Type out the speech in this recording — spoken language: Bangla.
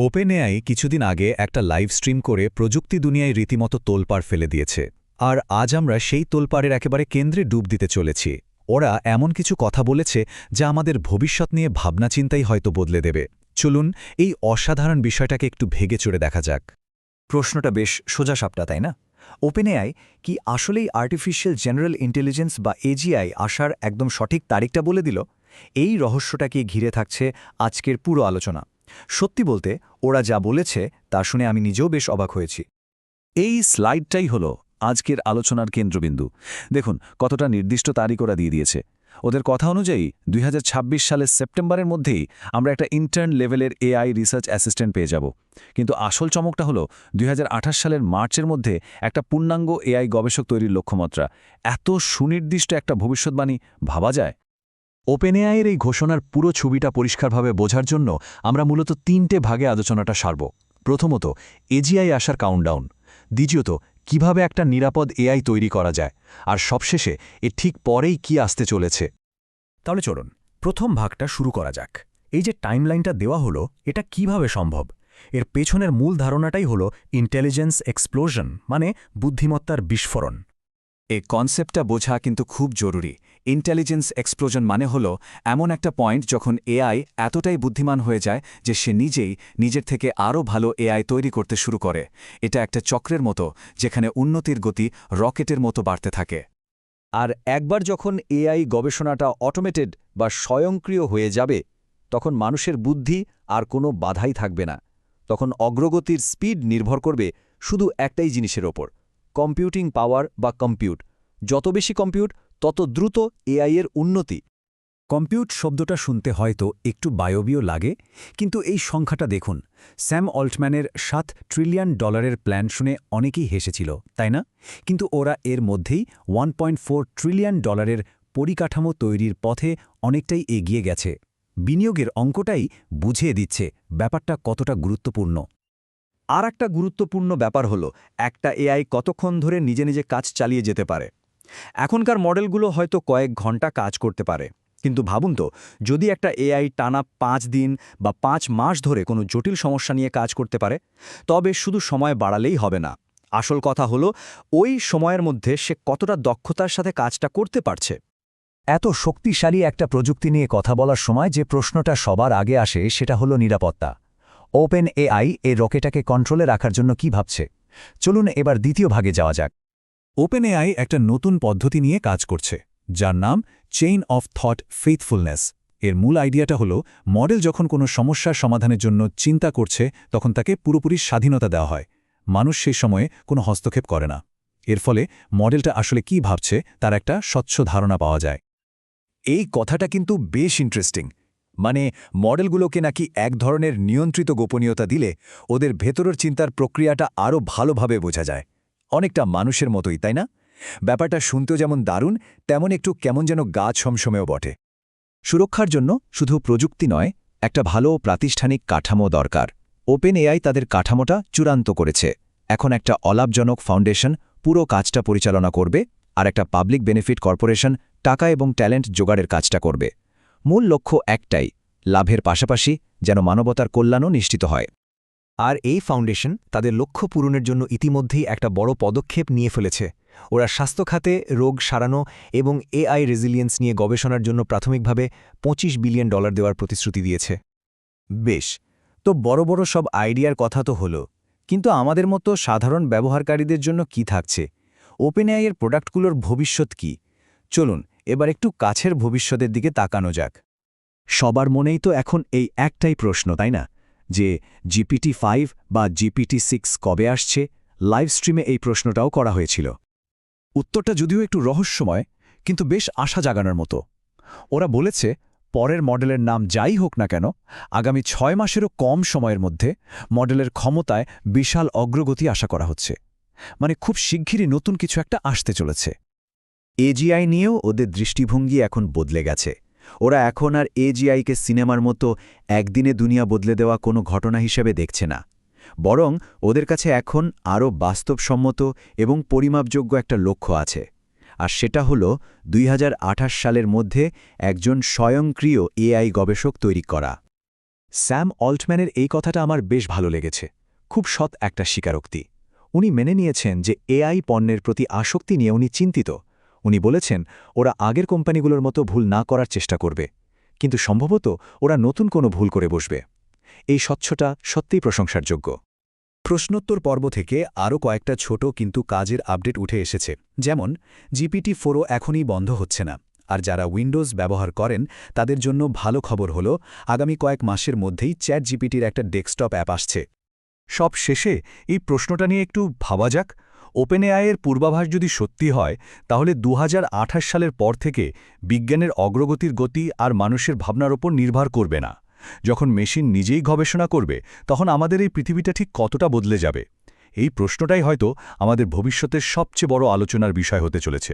ওপেন এআই কিছুদিন আগে একটা লাইভ স্ট্রিম করে প্রযুক্তি দুনিয়ায় রীতিমতো তোলপাড় ফেলে দিয়েছে। আর আজ আমরা সেই তোলপাড়ের একেবারে কেন্দ্রে ডুব দিতে চলেছি। ওরা এমন কিছু কথা বলেছে যা আমাদের ভবিষ্যৎ নিয়ে ভাবনা চিন্তাই হয়তো বদলে দেবে। চলুন এই অসাধারণ বিষয়টাকে একটু ভেগে চড়ে দেখা যাক। প্রশ্নটা বেশ সোজা সাপটা, তাই না? ওপেন এআই কি আসলেই আর্টিফিশিয়াল জেনারেল ইন্টেলিজেন্স বা এজিআই আসার একদম সঠিক তারিখটা বলে দিল? এই রহস্যটাকে ঘিরে থাকছে আজকের পুরো আলোচনা। সত্যি বলতে, ওরা যা বলেছে, তা শুনে আমি নিজেও বেশ অবাক হয়েছি। এই স্লাইডটাই হল আজকের আলোচনার কেন্দ্রবিন্দু। দেখুন, কতটা নির্দিষ্ট তারিখ ওরা দিয়ে দিয়েছে। ওদের কথা অনুযায়ী, দুই হাজার ছাব্বিশ সালের সেপ্টেম্বরের মধ্যেই আমরা একটা ইন্টার্ন লেভেলের এআই রিসার্চ অ্যাসিস্ট্যান্ট পেয়ে যাব। কিন্তু আসল চমকটা হলো, দুই হাজার আঠাশ সালের মার্চের মধ্যে একটা পূর্ণাঙ্গ এআই গবেষক তৈরির লক্ষ্যমাত্রা। এত সুনির্দিষ্ট একটা ভবিষ্যৎবাণী, ভাবা যায়? ওপেন এআইয়ের এই ঘোষণার পুরো ছবিটা পরিষ্কারভাবে বোঝার জন্য আমরা মূলত তিনটে ভাগে আলোচনাটা সারব। প্রথমত, এজিআই আসার কাউন্টডাউন দ্বিতীয়ত, কীভাবে একটা নিরাপদ এআই তৈরি করা যায়। আর সবশেষে, এ ঠিক পরেই কি আসতে চলেছে। তাহলে চলুন, প্রথম ভাগটা শুরু করা যাক। এই যে টাইমলাইনটা দেওয়া হলো, এটা কীভাবে সম্ভব? এর পেছনের মূল ধারণাটাই হলো ইন্টেলিজেন্স এক্সপ্লোশন মানে বুদ্ধিমত্তার বিস্ফোরণ। এ কনসেপ্টটা বোঝা কিন্তু খুব জরুরি। ইন্টেলিজেন্স এক্সপ্লোজন মানে হল এমন একটা পয়েন্ট যখন এআই এতটাই বুদ্ধিমান হয়ে যায় যে সে নিজেই নিজের থেকে আরও ভালো এআই তৈরি করতে শুরু করে। এটা একটা চক্রের মতো, যেখানে উন্নতির গতি রকেটের মতো বাড়তে থাকে। আর একবার যখন এআই গবেষণাটা অটোমেটেড বা স্বয়ংক্রিয় হয়ে যাবে, তখন মানুষের বুদ্ধি আর কোনো বাধাই থাকবে না। তখন অগ্রগতির স্পিড নির্ভর করবে শুধু একটাই জিনিসের ওপর কম্পিউটিং পাওয়ার বা কম্পিউট যত বেশি কম্পিউট তত দ্রুত এআই এর উন্নতি। কম্পিউট শব্দটা শুনতে হয়তো একটু বায়বীয় লাগে, কিন্তু এই সংখ্যাটা দেখুন, স্যাম অল্টম্যানের সাত ট্রিলিয়ন ডলারের প্ল্যান শুনে অনেকেই হেসেছিল, তাই না? কিন্তু ওরা এর মধ্যেই ওয়ান ট্রিলিয়ন ডলারের পরিকাঠামো তৈরির পথে অনেকটাই এগিয়ে গেছে। বিনিয়োগের অঙ্কটাই বুঝিয়ে দিচ্ছে ব্যাপারটা কতটা গুরুত্বপূর্ণ। আর একটা গুরুত্বপূর্ণ ব্যাপার হলো, একটা এআই কতক্ষণ ধরে নিজে নিজে কাজ চালিয়ে যেতে পারে। এখনকার মডেলগুলো হয়তো কয়েক ঘণ্টা কাজ করতে পারে। কিন্তু ভাবুন তো, যদি একটা এআই টানা পাঁচ দিন বা পাঁচ মাস ধরে কোনো জটিল সমস্যা নিয়ে কাজ করতে পারে, তবে শুধু সময় বাড়ালেই হবে না। আসল কথা হলো, ওই সময়ের মধ্যে সে কতটা দক্ষতার সাথে কাজটা করতে পারছে। এত শক্তিশালী একটা প্রযুক্তি নিয়ে কথা বলার সময় যে প্রশ্নটা সবার আগে আসে সেটা হলো নিরাপত্তা। ওপেন এআই এই রকেটাকে কন্ট্রোলে রাখার জন্য কি ভাবছে? চলুন এবার দ্বিতীয় ভাগে যাওয়া যাক। ওপেন এআই একটা নতুন পদ্ধতি নিয়ে কাজ করছে, যার নাম চেইন অফ থট ফেথফুলনেস এর মূল আইডিয়াটা হল, মডেল যখন কোনো সমস্যার সমাধানের জন্য চিন্তা করছে, তখন তাকে পুরোপুরি স্বাধীনতা দেওয়া হয়। মানুষ সেই সময়ে কোনো হস্তক্ষেপ করে না। এর ফলে মডেলটা আসলে কি ভাবছে, তার একটা স্বচ্ছ ধারণা পাওয়া যায়। এই কথাটা কিন্তু বেশ ইন্টারেস্টিং মানে মডেলগুলোকে নাকি এক ধরনের নিয়ন্ত্রিত গোপনীয়তা দিলে, ওদের ভেতরের চিন্তার প্রক্রিয়াটা আরও ভালোভাবে বোঝা যায়। অনেকটা মানুষের মতোই, তাই না? ব্যাপারটা শুনতেও যেমন দারুণ, তেমন একটু কেমন যেন গাছ সমসমেও বটে। সুরক্ষার জন্য শুধু প্রযুক্তি নয়, একটা ভালো প্রাতিষ্ঠানিক কাঠামো দরকার। ওপেন এআই তাদের কাঠামোটা চূড়ান্ত করেছে। এখন একটা অলাভজনক ফাউন্ডেশন পুরো কাজটা পরিচালনা করবে আর একটা পাবলিক বেনিফিট কর্পোরেশন টাকা এবং ট্যালেন্ট জোগাড়ের কাজটা করবে। মূল লক্ষ্য একটাই, লাভের পাশাপাশি যেন মানবতার কল্যাণও নিশ্চিত হয়। আর এই ফাউন্ডেশন তাদের লক্ষ্য পূরণের জন্য ইতিমধ্যেই একটা বড় পদক্ষেপ নিয়ে ফেলেছে। ওরা স্বাস্থ্য খাতে রোগ সারানো এবং এআই রেজিলিয়েন্স নিয়ে গবেষণার জন্য প্রাথমিকভাবে ২৫ বিলিয়ন ডলার দেওয়ার প্রতিশ্রুতি দিয়েছে। বেশ, তো বড় বড় সব আইডিয়ার কথা তো হলো, কিন্তু আমাদের মতো সাধারণ ব্যবহারকারীদের জন্য কি থাকছে? ওপেন এআইয়ের প্রোডাক্টগুলোর ভবিষ্যৎ কি? চলুন, এবার একটু কাছের ভবিষ্যতের দিকে তাকানো যাক। সবার মনেই তো এখন এই একটাই প্রশ্ন, তাই না? যে জিপিটি ফাইভ বা জিপিটি সিক্স কবে আসছে লাইভ স্ট্রিমে এই প্রশ্নটাও করা হয়েছিল। উত্তরটা যদিও একটু রহস্যময়, কিন্তু বেশ আশা জাগানোর মতো। ওরা বলেছে, পরের মডেলের নাম যাই হোক না কেন, আগামী ছয় মাসেরও কম সময়ের মধ্যে মডেলের ক্ষমতায় বিশাল অগ্রগতি আশা করা হচ্ছে। মানে খুব শিগগিরই নতুন কিছু একটা আসতে চলেছে। এজিআই নিয়েও ওদের দৃষ্টিভঙ্গি এখন বদলে গেছে। ওরা এখন আর এজিআইকে সিনেমার মতো একদিনে দুনিয়া বদলে দেওয়া কোনো ঘটনা হিসেবে দেখছে না। বরং ওদের কাছে এখন আরও বাস্তবসম্মত এবং পরিমাপযোগ্য একটা লক্ষ্য আছে। আর সেটা হল দুই হাজার আঠাশ সালের মধ্যে একজন স্বয়ংক্রিয় এআই গবেষক তৈরি করা। স্যাম অল্টম্যানের এই কথাটা আমার বেশ ভালো লেগেছে। খুব সৎ একটা স্বীকারোক্তি। উনি মেনে নিয়েছেন যে এআই পণ্যের প্রতি আসক্তি নিয়ে উনি চিন্তিত। উনি বলেছেন, ওরা আগের কোম্পানিগুলোর মতো ভুল না করার চেষ্টা করবে। কিন্তু সম্ভবত ওরা নতুন কোনো ভুল করে বসবে। এই স্বচ্ছটা সত্যিই প্রশংসার যোগ্য প্রশ্নোত্তর পর্ব থেকে আরও কয়েকটা ছোট কিন্তু কাজের আপডেট উঠে এসেছে। যেমন, জিপিটি ফোরও এখনই বন্ধ হচ্ছে না। আর যারা উইন্ডোজ ব্যবহার করেন, তাদের জন্য ভালো খবর হল, আগামী কয়েক মাসের মধ্যেই চ্যাট জিপিটির একটা ডেস্কটপ অ্যাপ আসছে। সব শেষে এই প্রশ্নটা নিয়ে একটু ভাবা যাক ওপেন এআইয়ের পূর্বাভাস যদি সত্যি হয়, তাহলে দু হাজার আঠাশ সালের পর থেকে বিজ্ঞানের অগ্রগতির গতি আর মানুষের ভাবনার ওপর নির্ভর করবে না। যখন মেশিন নিজেই গবেষণা করবে, তখন আমাদের এই পৃথিবীটা ঠিক কতটা বদলে যাবে? এই প্রশ্নটাই হয়তো আমাদের ভবিষ্যতের সবচেয়ে বড় আলোচনার বিষয় হতে চলেছে।